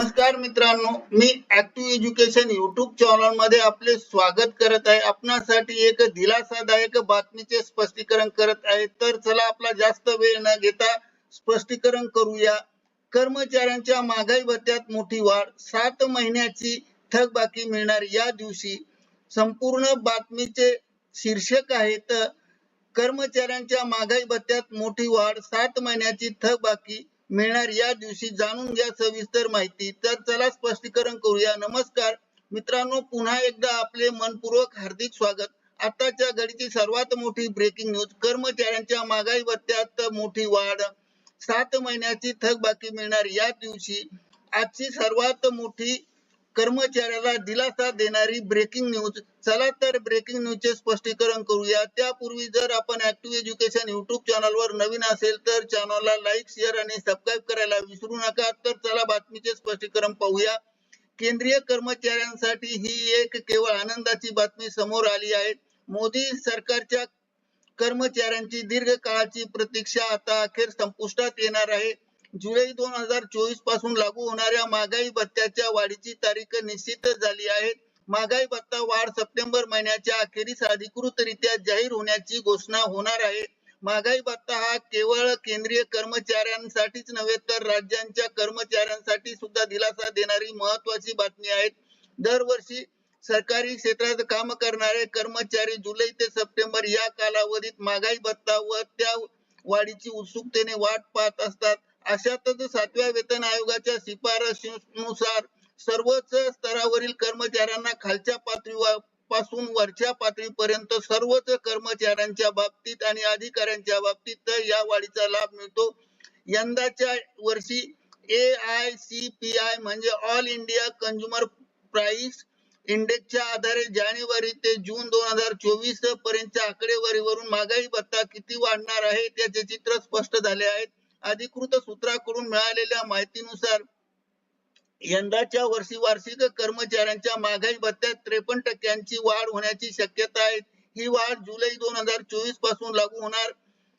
नमस्कार मित्रांनो मी ऍक्टिव्ह एज्युकेशन युट्यूब चॅनलमध्ये आपले स्वागत करत आहे. आपणासाठी एक दिलासादायक बातमीचे स्पष्टीकरण करत आहे. तर चला आपला जास्त वेळ न घेता स्पष्टीकरण करूया. कर्मचाऱ्यांच्या महागाई भत्त्यात मोठी वाढ सात महिन्याची थकबाकी मिळणार या दिवशी संपूर्ण बातमीचे शीर्षक आहे तर कर्मचाऱ्यांच्या महागाई भत्त्यात मोठी वाढ सात महिन्याची थकबाकी मिळणार या दिवशी जाणून घ्या सविस्तर माहिती. तर चला स्पष्टीकरण करूया. नमस्कार. मित्रांनो पुन्हा एकदा आपले मनपूर्वक हार्दिक स्वागत. आताच्या घडीची सर्वात मोठी ब्रेकिंग न्यूज कर्मचाऱ्यांच्या महागाई भत्त्यात मोठी वाढ. सात महिन्याची थकबाकी मिळणार या दिवशी. आजची सर्वात मोठी कर्मचाऱ्याला दिलासा देणारी ब्रेकिंग न्यूज चला तर ब्रेकिंग न्यूजचे स्पष्टीकरण करूया. त्यापूर्वी जर आपण ऍक्टिव्ह एज्युकेशन युट्यूब चॅनलवर नवीन असेल तर चॅनलला लाईक शेअर आणि सबस्क्राईब करायला विसरू नका. तर चला बातमीचे स्पष्टीकरण पाहूया. केंद्रीय कर्मचाऱ्यांसाठी ही एक केवळ आनंदाची बातमी समोर आली आहे. मोदी सरकारच्या कर्मचाऱ्यांची दीर्घकाळाची प्रतीक्षा आता अखेर संपुष्टात येणार आहे. जुलै दोन हजार चोवीसपासून लागू होणाऱ्या महागाई भत्त्याच्या वाढीची तारीख निश्चित झाली आहे. महागाई भत्ता वाढ सप्टेंबर महिन्याच्या अखेरीस अधिकृतरित्या जाहीर होण्याची घोषणा होणार आहे. महागाई भत्ता हा केवळ केंद्रीय कर्मचाऱ्यांसाठीच नव्हे तर राज्यांच्या कर्मचाऱ्यांसाठी सुद्धा दिलासा देणारी महत्वाची बातमी आहे. दरवर्षी सरकारी क्षेत्रात काम करणारे कर्मचारी जुलै ते सप्टेंबर या कालावधीत महागाई भत्ता व त्या वाढीची उत्सुकतेने वाट पाहत असतात. अशातच सातव्या वेतन आयोगाच्या शिफारशीनुसार सर्वच स्तरावरील कर्मचाऱ्यांना खालच्या पातळीवर पासून वरच्या पातळीपर्यंत सर्वच कर्मचाऱ्यांच्या बाबतीत आणि अधिकाऱ्यांच्या बाबतीत या वाढीचा लाभ मिळतो. यंदाच्या वर्षी A I C P I म्हणजे ऑल इंडिया कंझ्युमर प्राइस इंडेक्सच्या आधारे जानेवारी ते जून दोन हजार चोवीस पर्यंतच्या आकडेवारीवरून महागाई भत्ता किती वाढणार आहे त्याचे चित्र स्पष्ट झाले आहे अधिकृत सूत्राकडून मिळालेल्या माहितीनुसार यंदाच्या वर्षी वार्षिक कर्मचाऱ्यांच्या महागाई भत्त्यात त्रेपन्न टक्क्यांची वाढ होण्याची शक्यता आहे. ही वाढ जुलै दोन हजार चोवीसपासून लागू होणार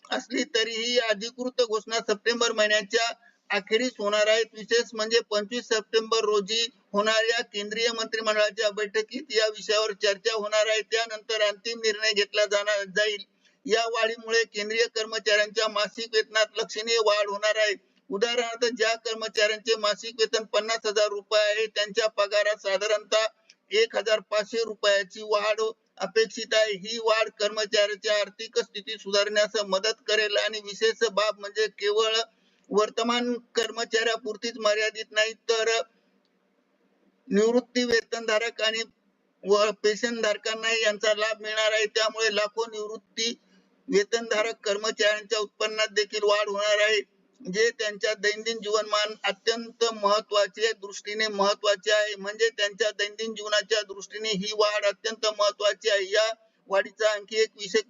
असली तरीही अधिकृत घोषणा सप्टेंबर महिन्याच्या अखेरीस होणार आहेत. विशेष म्हणजे पंचवीस सप्टेंबर रोजी होणाऱ्या केंद्रीय मंत्रिमंडळाच्या बैठकीत या विषयावर चर्चा होणार आहे. त्यानंतर अंतिम निर्णय घेतला जाणार जाईल. या वाढीमुळे केंद्रीय कर्मचाऱ्यांच्या मासिक वेतनात लक्षणीय वाढ होणार आहे. उदाहरणार्थ ज्या कर्मचाऱ्यांचे मासिक वेतन पन्नास हजार रुपये आहे त्यांच्या पगारात साधारणतः एक हजार पाचशे रुपयाची वाढ अपेक्षित आहे. ही वाढ कर्मचाऱ्याची आर्थिक स्थिती सुधारण्यास मदत करेल आणि विशेष बाब म्हणजे केवळ वर्तमान कर्मचाऱ्यापुरतीच मर्यादित नाही तर निवृत्ती वेतनधारक आणि व पेन्शन धारकांना यांचा लाभ मिळणार आहे. त्यामुळे लाखो निवृत्ती वेतनधारक कर्मचाऱ्यांच्या उत्पन्नात देखील वाढ होणार आहे. जे त्यांच्या दैनंदिन जीवनमान अत्यंत महत्त्वाचे दृष्टीने महत्त्वाचे आहे. म्हणजे त्यांच्या दैनंदिन जीवनाच्या दृष्टीने ही वाढ अत्यंत महत्वाची आहे. या वाढीचा आणखी एक विशेष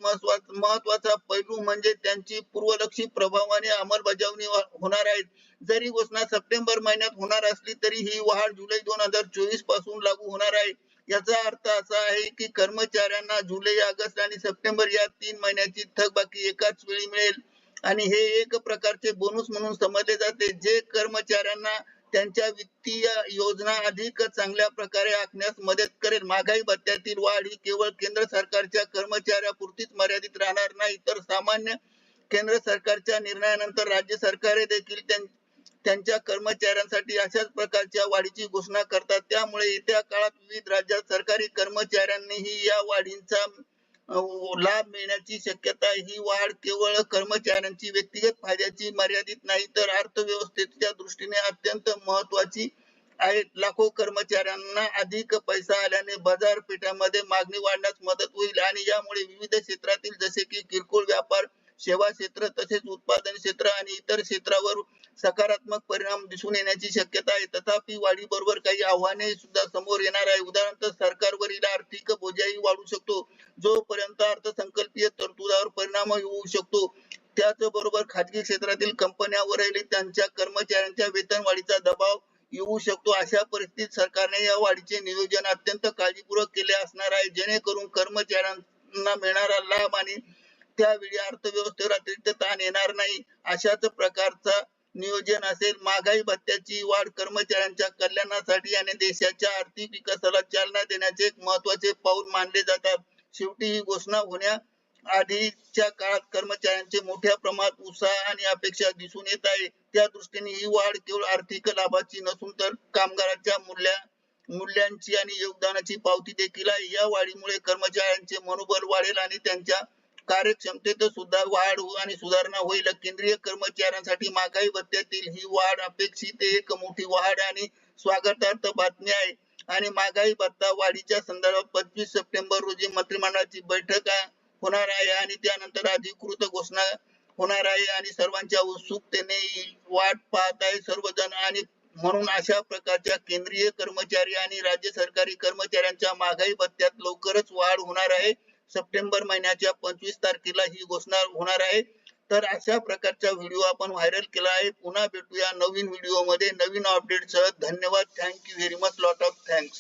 महत्त्वाचा पैलू म्हणजे त्यांची पूर्वलक्षी प्रभावाने अंमलबजावणी होणार आहे. जरी घोषणा सप्टेंबर महिन्यात होणार असली तरी ही वाढ जुलै दोन हजार चोवीसपासून लागू होणार आहे. याचा अर्थ असा आहे की कर्मचाऱ्यांना जुलै ऑगस्ट आणि सप्टेंबर या तीन महिन्याची थकबाकी एकाच वेळी मिळेल. आणि हे एक प्रकारचे बोनस म्हणून समजले जाते जे कर्मचाऱ्यांना त्यांच्या वित्तीय योजना अधिक चांगल्या प्रकारे आखण्यास मदत करेल. महागाई भत्त्यातील वाढ ही केवळ केंद्र सरकारच्या कर्मचाऱ्यापुरतीच मर्यादित राहणार नाही तर सामान्य केंद्र सरकारच्या निर्णयानंतर राज्य सरकारे देखील त्यांच्या कर्मचाऱ्यांसाठी अशाच प्रकारच्या वाढीची घोषणा करतात. त्यामुळे येत्या काळात विविध राज्यात सरकारी कर्मचाऱ्यांनीही या वाढींचा लाभ मिळण्याची शक्यता ही वाढ केवळ कर्मचाऱ्यांची व्यक्तिगत फायद्याची मर्यादित नाही तर अर्थव्यवस्थेच्या दृष्टीने अत्यंत महत्वाची आहे लाखो कर्मचाऱ्यांना अधिक पैसा आल्याने बाजारपेठामध्ये मागणी वाढण्यास मदत होईल आणि यामुळे विविध क्षेत्रातील जसे की किरकोळ व्यापार सेवा क्षेत्र तसेच उत्पादन क्षेत्र आणि इतर क्षेत्रावर सकारात्मक परिणाम दिसून येण्याची शक्यता आहे. तथापि वाढी बरोबर काही आव्हाने सुद्धा समोर येणार आहे. उदाहरणार्थ सरकारवरील आर्थिक बोजाही वाढू शकतो. जोपर्यंत अर्थसंकल्पीय तरतुदावर परिणाम होऊ शकतो त्याचबरोबर खाजगी क्षेत्रातील कंपन्यावरील त्यांच्या कर्मचाऱ्यांच्या वेतन वाढीचा दबाव येऊ शकतो. अशा परिस्थितीत सरकारने या वाढीचे नियोजन अत्यंत काळजीपूर्वक केले असणार आहे. जेणेकरून कर्मचाऱ्यांना मिळणारा लाभ आणि त्यावेळी अर्थव्यवस्थेवर अतिरिक्त ताण येणार नाही अशाच प्रकारचा नियोजन असेल महागाई भत्त्याची वाढ कर्मचाऱ्यांच्या कल्याणासाठी आणि देशाच्या आर्थिक विकासाला चालना देण्याचे एक महत्त्वाचे पाऊल मानले जातात. शेवटी ही घोषणा होण्या आधीच्या काळात कर्मचाऱ्यांचे मोठ्या प्रमाणात उत्साह आणि अपेक्षा दिसून येत आहे. त्या दृष्टीने ही वाढ केवळ आर्थिक लाभाची नसून तर कामगारांच्या मूल्या मूल्यांची आणि योगदानाची पावती देखील आहे. या वाढीमुळे कर्मचाऱ्यांचे मनोबल वाढेल आणि त्यांच्या कार्यक्षमतेत सुद्धा वाढ आणि सुधारणा होईल. केंद्रीय कर्मचाऱ्यांसाठी महागाई भत्त्यातील ही वाढ अपेक्षित एक मोठी वाढ आणि स्वागतार्थ बातमी आहे. आणि महागाई भत्ता वाढीच्या संदर्भात पंचवीस सप्टेंबर रोजी मंत्रिमंडळाची बैठक होणार आहे आणि त्यानंतर अधिकृत घोषणा होणार आहे आणि सर्वांच्या उत्सुकतेने वाट पाहत आहे सर्वजण. आणि म्हणून अशा प्रकारच्या केंद्रीय कर्मचारी आणि राज्य सरकारी कर्मचाऱ्यांच्या महागाई भत्त्यात लवकरच वाढ होणार आहे. सप्टेंबर महिन्याच्या पंचवीस तारखेला ही घोषणा होणार आहे. तर अशा प्रकारचा व्हिडिओ आपण व्हायरल केला आहे. पुन्हा भेटूया नवीन व्हिडिओमध्ये नवीन अपडेट सह धन्यवाद. Thank you very much lot of thanks